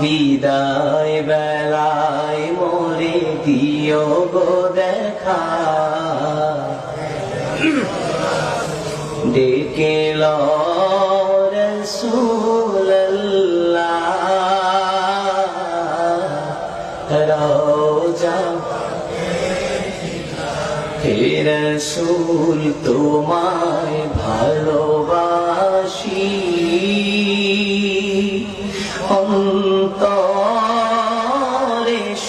বিদায় বেলায় মরে দিও গো দেখা। ডেকে রোজা রসুল তোমায় ভালোবাসি। অন্তরে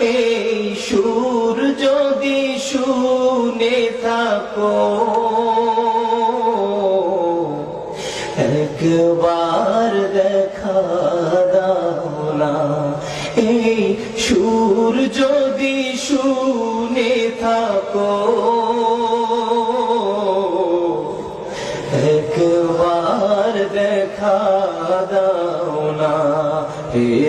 এই সুর যদি শুনে থাকো। একবার দেখা দাও না, এই সুর যদি শুনে থাকো। একবার দেখা দাও না, হে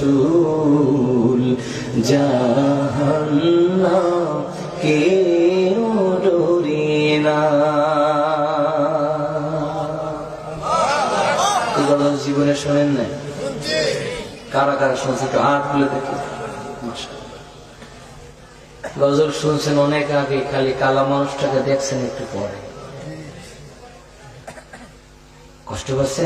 রসুল জাহান্না জীবনে শোনেন কারা কারা শুনছে একটু খুলে দেখি। গজল শুনছেন অনেক আগে, খালি কালা মানুষটাকে দেখছেন একটু পরে। কষ্ট পাচ্ছে